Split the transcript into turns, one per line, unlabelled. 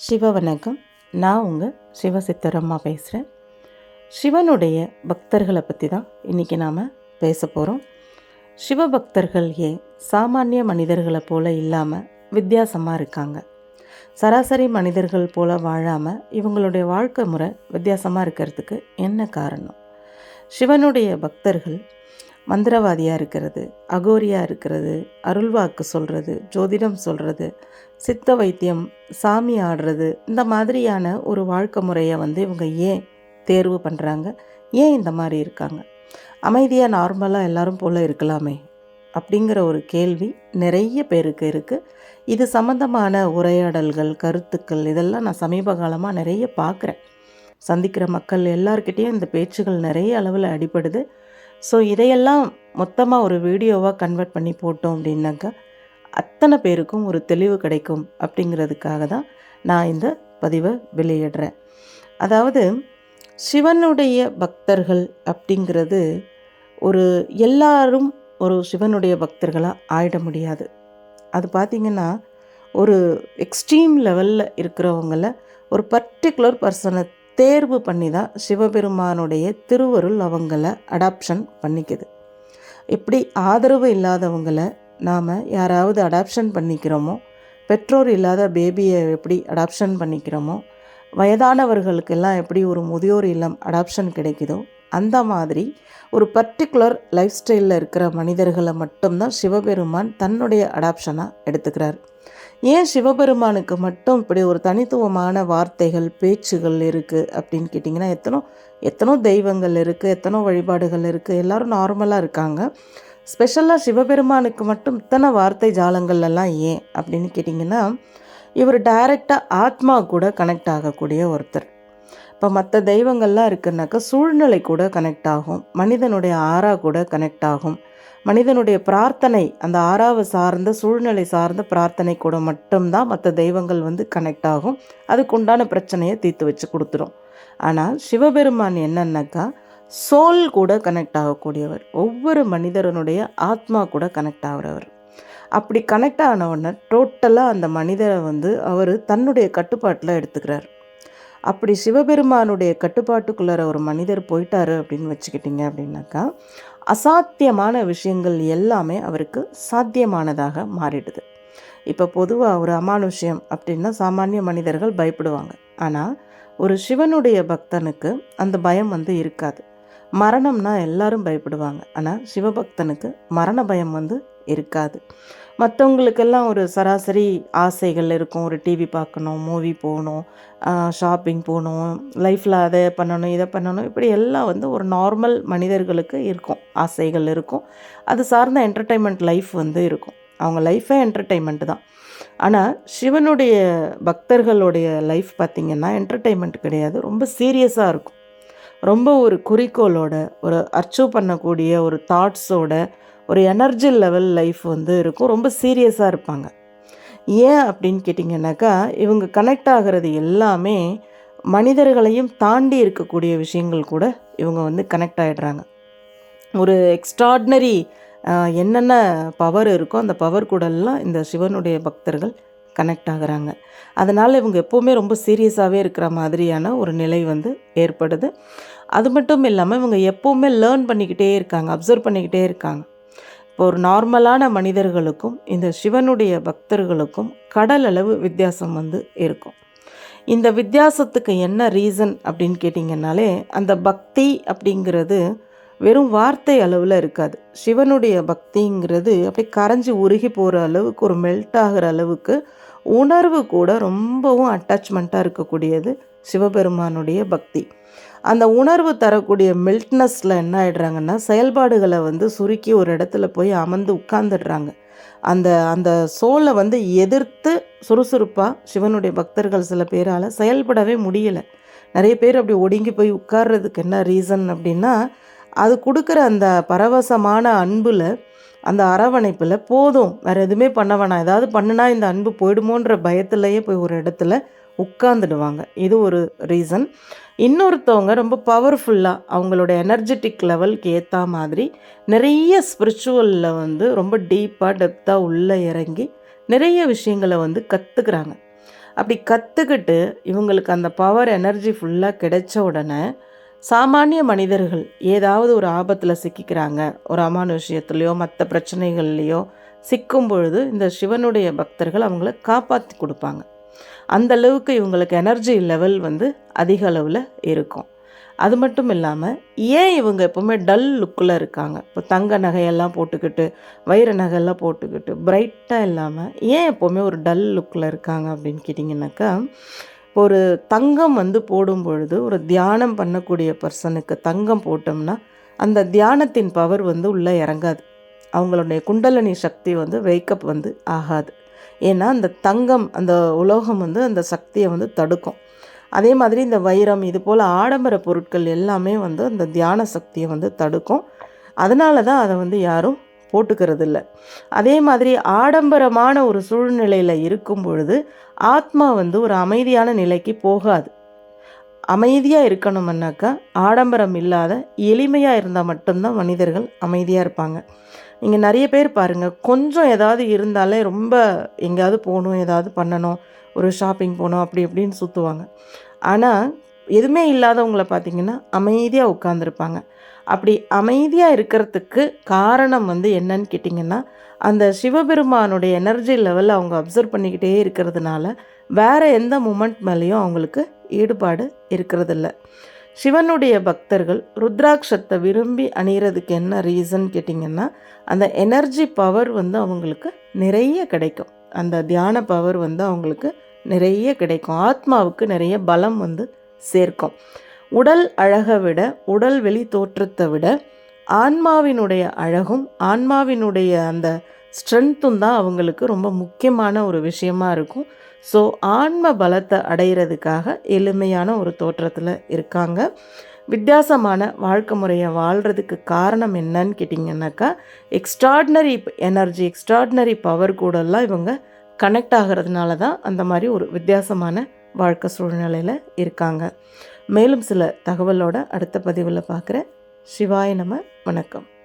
சிவ வணக்கம். நான் உங்கள் சிவ சித்தரம்மா பேசுகிறேன் சிவனுடைய பக்தர்களை பற்றி தான் இன்றைக்கி நாம் பேச போகிறோம் சிவபக்தர்கள் ஏன் சாமானிய மனிதர்களை போல் இல்லாமல் வித்தியாசமாக இருக்காங்க? சராசரி மனிதர்கள் போல் வாழாமல் இவங்களுடைய வாழ்க்கை முறை வித்தியாசமாக இருக்கிறதுக்கு என்ன காரணம்? சிவனுடைய பக்தர்கள் மந்திரவாதியாக இருக்கிறது அகோரியாக இருக்கிறது அருள்வாக்கு சொல்கிறது ஜோதிடம் சொல்கிறது சித்த வைத்தியம் சாமி ஆடுறது இந்த மாதிரியான ஒரு வாழ்க்கை முறையை வந்து இவங்க ஏன் தேர்வு பண்ணுறாங்க ஏன் இந்த மாதிரி இருக்காங்க? அமைதியாக நார்மலாக எல்லாரும் போல் இருக்கலாமே அப்படிங்கிற ஒரு கேள்வி நிறைய பேருக்கு இருக்குது இது சம்மந்தமான உரையாடல்கள் கருத்துக்கள் இதெல்லாம் நான் சமீப காலமாக நிறைய பார்க்குறேன். சந்திக்கிற மக்கள் எல்லார்கிட்டேயும் இந்த பேச்சுகள் நிறைய அளவில் அடிபடுது. ஸோ இதையெல்லாம் மொத்தமாக ஒரு வீடியோவாக கன்வெர்ட் பண்ணி போட்டோம் அப்படின்னாக்கா அத்தனை பேருக்கும் ஒரு தெளிவு கிடைக்கும் அப்படிங்கிறதுக்காக தான் நான் இந்த பதிவை வெளியிடுறேன். அதாவது சிவனுடைய பக்தர்கள் அப்படிங்கிறது ஒரு எல்லாரும் ஒரு சிவனுடைய பக்தர்களாக ஆயிட முடியாது. அது பார்த்திங்கன்னா ஒரு எக்ஸ்ட்ரீம் லெவலில் இருக்கிறவங்கள ஒரு பர்டிகுலர் பர்சனை தேர்வு பண்ணி தான் சிவபெருமானுடைய திருவருள் அவங்கள அடாப்ஷன் பண்ணிக்குது. இப்படி ஆதரவு இல்லாதவங்கள நாம் யாராவது அடாப்ஷன் பண்ணிக்கிறோமோ பெற்றோர் இல்லாத பேபியை எப்படி அடாப்ஷன் பண்ணிக்கிறோமோ வயதானவர்களுக்கெல்லாம் எப்படி ஒரு முதியோர் இல்லம் அடாப்ஷன் கிடைக்குதோ அந்த மாதிரி ஒரு பர்டிகுலர் லைஃப் ஸ்டைலில் இருக்கிற மனிதர்களை மட்டும்தான் சிவபெருமான் தன்னுடைய அடாப்ஷனாக எடுத்துக்கிறார். ஏன் சிவபெருமானுக்கு மட்டும் இப்படி ஒரு தனித்துவமான வார்த்தைகள் பேச்சுகள் இருக்குது அப்படின்னு கேட்டிங்கன்னா எத்தனோ எத்தனோ தெய்வங்கள் இருக்குது எத்தனோ வழிபாடுகள் இருக்குது எல்லோரும் நார்மலாக இருக்காங்க. ஸ்பெஷலாக சிவபெருமானுக்கு மட்டும் இத்தனை வார்த்தை ஜாலங்கள்லாம் ஏன் அப்படின்னு கேட்டிங்கன்னா இவர் டைரெக்டாக ஆத்மா கூட கனெக்ட் ஆகக்கூடிய ஒருத்தர். இப்போ மற்ற தெய்வங்கள்லாம் இருக்குன்னாக்கா சூழ்நிலை கூட கனெக்ட் ஆகும் மனிதனுடைய ஆறா கூட கனெக்ட் ஆகும். மனிதனுடைய பிரார்த்தனை அந்த ஆறாவை சார்ந்த சூழ்நிலை சார்ந்த பிரார்த்தனை கூட மட்டும்தான் மற்ற தெய்வங்கள் வந்து கனெக்ட் ஆகும். அதுக்குண்டான பிரச்சனையை தீர்த்து வச்சு கொடுத்துரும். ஆனால் சிவபெருமான் என்னன்னாக்கா சோல் கூட கனெக்ட் ஆகக்கூடியவர். ஒவ்வொரு மனிதரனுடைய ஆத்மா கூட கனெக்ட் ஆகிறவர். அப்படி கனெக்ட் ஆனவுடனே டோட்டலாக அந்த மனிதரை வந்து அவர் தன்னுடைய கட்டுப்பாட்டில் எடுத்துக்கிறார். அப்படி சிவபெருமானுடைய கட்டுப்பாட்டுக்குள்ளார ஒரு மனிதர் போயிட்டாரு அப்படின்னு வச்சுக்கிட்டிங்க அப்படின்னாக்கா அசாத்தியமான விஷயங்கள் எல்லாமே அவருக்கு சாத்தியமானதாக மாறிடுது. இப்போ பொதுவாக ஒரு அமானுஷ்யம் அப்படின்னா சாமானிய மனிதர்கள் பயப்படுவாங்க. ஆனால் ஒரு சிவனுடைய பக்தனுக்கு அந்த பயம் வந்து இருக்காது. மரணம்னா எல்லாரும் பயப்படுவாங்க. ஆனால் சிவபக்தனுக்கு மரண பயம் வந்து இருக்காது. மற்றவங்களுக்கெல்லாம் ஒரு சராசரி ஆசைகள் இருக்கும். ஒரு டிவி பார்க்கணும் மூவி போகணும் ஷாப்பிங் போகணும் லைஃப்பில் அதை பண்ணணும் இதை பண்ணணும். இப்படி எல்லாம் வந்து ஒரு நார்மல் மனிதர்களுக்கு இருக்கும். ஆசைகள் இருக்கும். அது சார்ந்த என்டர்டைன்மெண்ட் லைஃப் வந்து இருக்கும். அவங்க லைஃபே என்டர்டெயின்மெண்ட் தான். ஆனால் சிவனுடைய பக்தர்களுடைய லைஃப் பார்த்திங்கன்னா என்டர்டெயின்மெண்ட் கிடையாது. ரொம்ப சீரியஸாக இருக்கும். ரொம்ப ஒரு குறிக்கோளோட ஒரு அச்சீவ் பண்ணக்கூடிய ஒரு தாட்ஸோட ஒரு எனர்ஜி லெவல் லைஃப் வந்து இருக்கும். ரொம்ப சீரியஸாக இருப்பாங்க. ஏன் அப்படின்னு கேட்டிங்கனாக்கா இவங்க கனெக்ட் ஆகிறது எல்லாமே மனிதர்களையும் தாண்டி இருக்கக்கூடிய விஷயங்கள் கூட இவங்க வந்து கனெக்ட் ஆகிடுறாங்க ஒரு எக்ஸ்ட்ராடினரி என்னென்ன பவர் இருக்கோ அந்த பவர் கூடலாம் இந்த சிவனுடைய பக்தர்கள் கனெக்ட் ஆகுறாங்க. அதனால் இவங்க எப்போவுமே ரொம்ப சீரியஸாகவே இருக்கிற மாதிரியான ஒரு நிலை வந்து ஏற்படுது. அது மட்டும் இல்லாமல் இவங்க எப்போவுமே லேர்ன் பண்ணிக்கிட்டே இருக்காங்க அப்சர்வ் பண்ணிக்கிட்டே இருக்காங்க. இப்போ ஒரு நார்மலான மனிதர்களுக்கும் இந்த சிவனுடைய பக்தர்களுக்கும் கடல் அளவு வித்தியாசம் வந்து இருக்கும். இந்த வித்தியாசத்துக்கு என்ன ரீசன் அப்படின்னு கேட்டிங்கனாலே அந்த பக்தி அப்படிங்கிறது வெறும் வார்த்தை அளவில் இருக்காது. சிவனுடைய பக்திங்கிறது அப்படியே கரைஞ்சி உருகி போகிற அளவுக்கு ஒரு மெல்ட் ஆகிற அளவுக்கு உணர்வு கூட ரொம்பவும் அட்டாச்மெண்ட்டாக இருக்கக்கூடியது. சிவபெருமானுடைய பக்தி. அந்த உணர்வு தரக்கூடிய மில்ட்னஸில் என்ன ஆகிடுறாங்கன்னா செயல்பாடுகளை வந்து சுருக்கி ஒரு இடத்துல போய் அமர்ந்து உட்காந்துடுறாங்க அந்த அந்த சோலை வந்து எதிர்த்து சுறுசுறுப்பாக சிவனுடைய பக்தர்கள் சில பேரால் செயல்படவே முடியலை. நிறைய பேர் அப்படி ஒடுங்கி போய் உட்கார்றதுக்கு என்ன ரீசன் அப்படின்னா அது கொடுக்குற அந்த பரவசமான அன்பில் அந்த அரவணைப்பில் போதும். வேறு எதுவுமே பண்ண வேணாம். ஏதாவது பண்ணுனா இந்த அன்பு போயிடுமோன்ற பயத்துலையே போய் ஒரு இடத்துல உட்காந்துடுவாங்க இது ஒரு ரீசன் இன்னொருத்தவங்க ரொம்ப பவர்ஃபுல்லாக அவங்களோட எனர்ஜெட்டிக் லெவலுக்கு ஏற்ற மாதிரி நிறைய ஸ்பிரிச்சுவலில் வந்து ரொம்ப டீப்பாக டெப்த்தாக உள்ளே இறங்கி நிறைய விஷயங்களை வந்து கற்றுக்குறாங்க அப்படி கற்றுக்கிட்டு இவங்களுக்கு அந்த பவர் எனர்ஜி ஃபுல்லாக கிடைச்ச உடனே சாமானிய மனிதர்கள் ஏதாவது ஒரு ஆபத்தில் சிக்கிக்கிறாங்க. ஒரு அமானுஷ்யத்துலேயோ மற்ற பிரச்சனைகள்லேயோ சிக்கும் பொழுது இந்த சிவனுடைய பக்தர்கள் அவங்கள காப்பாற்றி கொடுப்பாங்க. அந்த அளவுக்கு இவங்களுக்கு எனர்ஜி லெவல் வந்து அதிக அளவில் இருக்கும். அது மட்டும் இல்லாமல் ஏன் இவங்க எப்போவுமே டல் லுக்கில் இருக்காங்க? இப்போ தங்க நகையெல்லாம் போட்டுக்கிட்டு வைர நகையெல்லாம் போட்டுக்கிட்டு பிரைட்டாக இல்லாமல் ஏன் எப்போவுமே ஒரு டல் லுக்கில் இருக்காங்க அப்படின்னு கேட்டிங்கனாக்கா இப்போ ஒரு தங்கம் வந்து போடும் பொழுது ஒரு தியானம் பண்ணக்கூடிய பர்சனுக்கு தங்கம் போட்டோம்னா அந்த தியானத்தின் பவர் வந்து உள்ளே இறங்காது. அவங்களுடைய குண்டலனி சக்தி வந்து வேக்கப் வந்து ஆகாது. ஏன்னா அந்த தங்கம் அந்த உலோகம் வந்து அந்த சக்தியை வந்து தடுக்கும். அதே மாதிரி இந்த வைரம் இது போல் ஆடம்பர பொருட்கள் எல்லாமே வந்து அந்த தியான சக்தியை வந்து தடுக்கும். அதனால தான் அதை வந்து யாரும் போட்டுக்கிறது இல்லை அதே மாதிரி ஆடம்பரமான ஒரு சூழ்நிலையில் இருக்கும் பொழுது ஆத்மா வந்து ஒரு அமைதியான நிலைக்கு போகாது. அமைதியாக இருக்கணும்னாக்கா ஆடம்பரம் இல்லாத எளிமையாக இருந்தால் மட்டும்தான் மனிதர்கள் அமைதியாக இருப்பாங்க. நீங்கள் நிறைய பேர் பாருங்கள் கொஞ்சம் ஏதாவது இருந்தாலே ரொம்ப எங்கேயாவது போகணும் ஏதாவது பண்ணணும். ஒரு ஷாப்பிங் போகணும் அப்படி இப்படின்னு சுற்றுவாங்க ஆனால் எதுவுமே இல்லாதவங்கள பார்த்திங்கன்னா அமைதியாக உட்காந்துருப்பாங்க அப்படி அமைதியாக இருக்கிறதுக்கு காரணம் வந்து என்னன்னு கேட்டிங்கன்னா அந்த சிவபெருமானுடைய எனர்ஜி லெவலில் அவங்க அப்சர்வ் பண்ணிக்கிட்டே இருக்கிறதுனால வேறு எந்த மூமெண்ட் மேலேயும் அவங்களுக்கு ஈடுபாடு இருக்கிறதில்ல. சிவனுடைய பக்தர்கள் ருத்ராட்சத்தை விரும்பி அணிகிறதுக்கு என்ன ரீசன் கேட்டிங்கன்னா அந்த எனர்ஜி பவர் வந்து அவங்களுக்கு நிறைய கிடைக்கும். அந்த தியான பவர் வந்து அவங்களுக்கு நிறைய கிடைக்கும். ஆத்மாவுக்கு நிறைய பலம் வந்து சேர்க்கும். உடல் அழகை விட உடல் வெளி தோற்றத்தை விட ஆன்மாவினுடைய அழகும் ஆன்மாவினுடைய அந்த ஸ்ட்ரென்த்தும் தான் அவங்களுக்கு ரொம்ப முக்கியமான ஒரு விஷயமா இருக்கும். ஸோ ஆன்ம பலத்தை அடையிறதுக்காக எளிமையான ஒரு தோற்றத்தில் இருக்காங்க. வித்தியாசமான வாழ்க்கை முறையை வாழ்கிறதுக்கு காரணம் என்னன்னு கேட்டிங்கன்னாக்கா எக்ஸ்ட்ராடினரி எனர்ஜி எக்ஸ்ட்ராடினரி பவர் கூடலாம் இவங்க கனெக்ட் ஆகிறதுனால தான் அந்த மாதிரி ஒரு வித்தியாசமான வாழ்க்கை சூழ்நிலையில் இருக்காங்க. மேலும் சில தகவலோட அடுத்த பதிவில் பார்க்குறேன் சிவாய நம வணக்கம்.